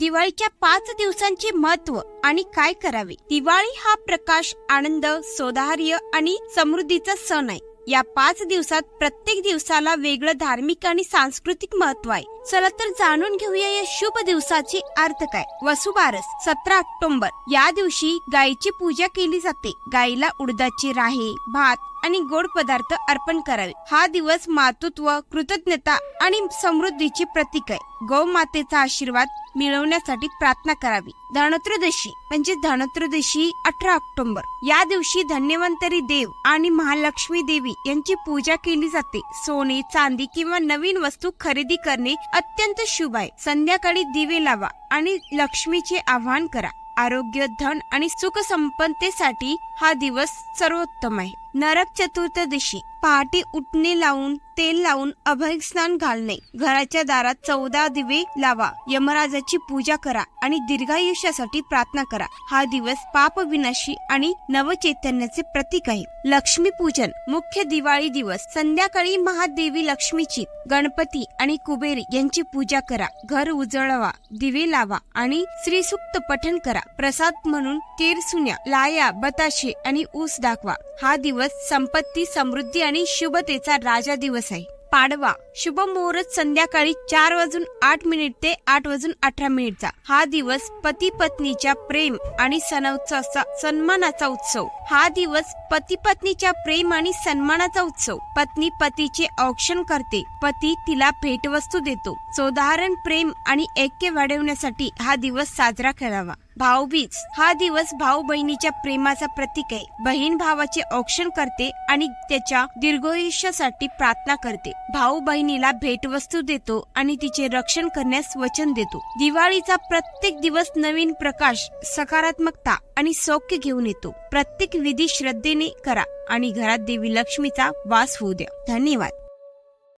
दिवाळीच्या पाच दिवसांचे महत्त्व आणि काय करावे? दिवाळी हा प्रकाश आनंद सौदार्य आणि समृद्धीचा सण आहे. या पाच दिवसात प्रत्येक दिवसाला वेगळं धार्मिक आणि सांस्कृतिक महत्त्व आहे. चला तर जाणून घेऊया या शुभ दिवसाचे अर्थ काय? वसुबारस सतरा ऑक्टोबर. या दिवशी गायीची पूजा केली जाते. गायीला उडदाची राहे भात आणि गोड पदार्थ अर्पण करावे हा दिवस मातृत्व कृतज्ञता आणि समृद्धीची प्रतीक आहे. गौमातेचा आशीर्वाद मिळवण्यासाठी प्रार्थना करावी. धनत्रयोदशी म्हणजे धनत्रयोदशी अठरा ऑक्टोबर. या दिवशी धन्यवंतरी देव आणि महालक्ष्मी देवी यांची पूजा केली जाते. सोने चांदी किंवा नवीन वस्तू खरेदी करणे अत्यंत शुभ आहे. संध्याकाळी दिवे लावा आणि लक्ष्मीचे आवाहन करा. आरोग्य धन आणि सुख संपन्नतेसाठी हा दिवस सर्वोत्तम आहे. नरक चतुर्दशी. पहाटे उठणे लावून तेल लावून अभय स्नान घालणे. घराच्या दारात चौदा दिवे लावा. यमराजाची पूजा करा आणि दीर्घायुष्यासाठी प्रार्थना करा. हा दिवस पाप विनाशी आणि नवचैतन्याचे प्रतीक आहे. लक्ष्मी पूजन मुख्य दिवाळी दिवस. संध्याकाळी महादेवी लक्ष्मीची गणपती आणि कुबेर यांची पूजा करा. घर उजळवा दिवे लावा आणि श्रीसुक्त पठण करा. प्रसाद म्हणून केर सुन्या लाया बताशे आणि ऊस दाखवा. हा दिवस संपत्ती समृद्धी आणि शुभतेचा राजा दिवस आहे. पाडवा. शुभ मुहूर्त संध्याकाळी चार वाजून आठ मिनिट ते आठ वाजून अठरा मिनिटचा. हा दिवस पती पत्नीच्या प्रेम आणि सणोत्सवाचा सन्मानाचा उत्सव. हा दिवस पती पत्नीच्या प्रेम आणि सन्मानाचा उत्सव. पत्नी पतीचे औक्षण करते. पती तिला भेटवस्तू देतो. सोधारण प्रेम आणि ऐक्य वाढवण्यासाठी हा दिवस साजरा करावा. भाऊबीज हा दिवस भाऊ बहिणीच्या प्रेमाचा प्रतीक आहे. बहीण भावाचे औक्षण करते आणि त्याच्या दीर्घायुष्यासाठी प्रार्थना करते. भाऊ बहिणीला भेटवस्तू देतो आणि तिचे रक्षण करण्यास वचन देतो. दिवाळीचा प्रत्येक दिवस नवीन प्रकाश सकारात्मकता आणि सौख्य घेऊन येतो. प्रत्येक विधी श्रद्धेने करा आणि घरात देवी लक्ष्मीचा वास होऊ द्या. धन्यवाद.